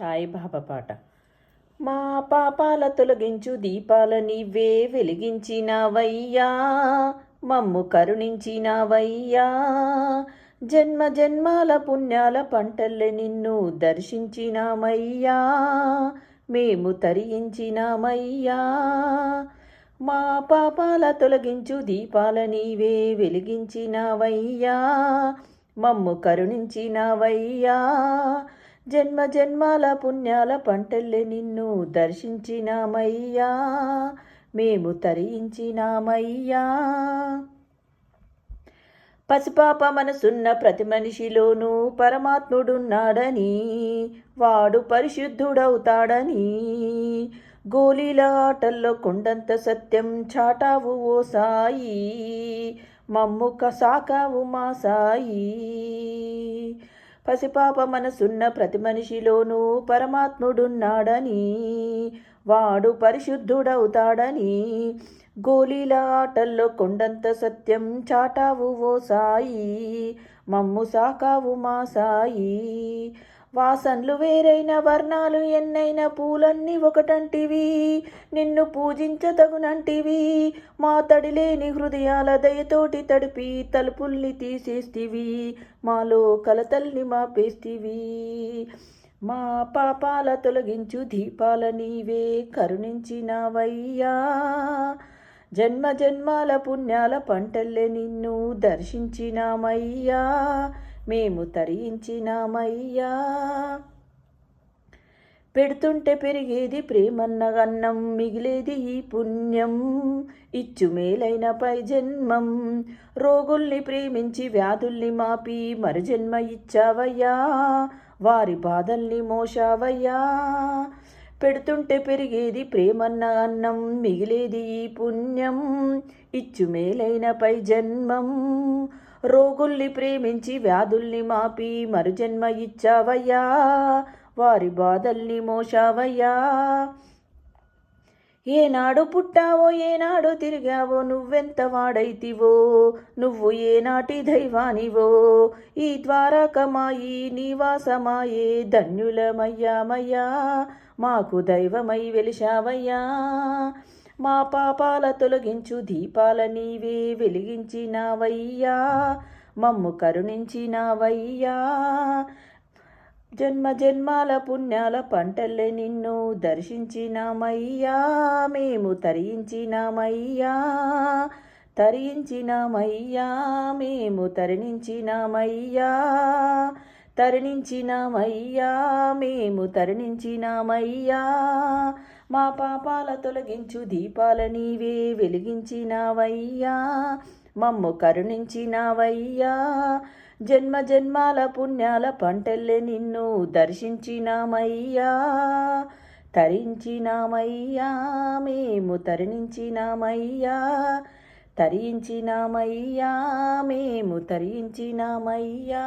సాయిబాబా పాట. మా పాపాల తొలగించు దీపాల నీవే వెలిగించినవయ్యా మమ్ము కరుణించినవయ్యా. జన్మ జన్మాల పుణ్యాల పంటల్లే నిన్ను దర్శించినామయ్యా మేము తరించినామయ్యా మా పాపాల తొలగించు దీపాల నీవే వెలిగించినవయ్యా మమ్ము కరుణించినవయ్యా. జన్మ జన్మాల పుణ్యాల పంటల్లే నిన్ను దర్శించినామయ్యా. మేము తరించినామయ్యా. పసిపాప మనసున్న ప్రతి మనిషిలోనూ పరమాత్ముడున్నాడని వాడు పరిశుద్ధుడవుతాడని. గోళీల ఆటల్లో కొండంత సత్యం చాటావు ఓ సాయి మమ్ముక సాకావు మా సాయి. పసిపాప మనసున్న ప్రతి మనిషిలోనూ పరమాత్ముడున్నాడని వాడు పరిశుద్ధుడవుతాడని. గోలీల ఆటల్లో కొండంత సత్యం చాటావు ఓ సాయి మమ్ము సాకావు మా సాయి. వాసన్లు వేరైన వర్ణాలు ఎన్నైన పూలన్నీ ఒకటంటివి. నిన్ను పూజించదగునంటివి. మా తడిలేని హృదయాల దయతోటి తడిపి తలుపుల్ని తీసేస్తివి. మాలో కలతల్ని మాపేస్తివి. మా పాపాల తొలగించు దీపాల నీవే కరుణించినవయ్యా. జన్మ జన్మాల పుణ్యాల పంటల్లే నిన్ను దర్శించినామయ్యా. మేము తరించినామయ్యా. పెడుతుంటే పెరిగేది ప్రేమన్న అన్నం మిగిలేది ఈ పుణ్యం. ఇచ్చు మేలైన పై జన్మం. రోగుల్ని ప్రేమించి వ్యాధుల్ని మాపి మరి జన్మ ఇచ్చావయ్యా. వారి బాధల్ని మోసావయ్యా పెడుతుంటే పెరిగేది ప్రేమన్న అన్నం మిగిలేది ఈ పుణ్యం. ఇచ్చు మేలైన పై జన్మం. రోగుల్ని ప్రేమించి వ్యాధుల్ని మాపి మరు జన్మ ఇచ్చావయ్యా. వారి బాధల్ని మోసావయ్యా ఏనాడు పుట్టావో ఏనాడు తిరిగావో నువ్వెంత వాడైతివో నువ్వు ఏనాటి దైవానివో. ఈ ద్వారకమాయి నీవాసమాయే ధన్యులమయ్యామయ్యా మాకు దైవమై వెలిశావయ్యా. మా పాపాల తొలగించు దీపాల నీవే వెలిగించినావయ్యా. మమ్ము కరుణించినావయ్యా. జన్మ జన్మాల పుణ్యాల పంటల్లే నిన్ను దర్శించినామయ్యా. మేము తరించినామయ్యా. తరించినామయ్యా. మేము తరణించినామయ్యా. తరణించినామయ్యా. మేము తరణించినామయ్యా. మా పాపాల తొలగించు దీపాల నీవే వెలిగించినావయ్యా. మమ్ము కరుణించినావయ్యా. జన్మ జన్మాల పుణ్యాల పంటల్లే నిన్ను దర్శించినామయ్యా తరించినామయ్యా మేము తరణించినామయ్యా తరించినామయ్యా మేము తరించినామయ్యా.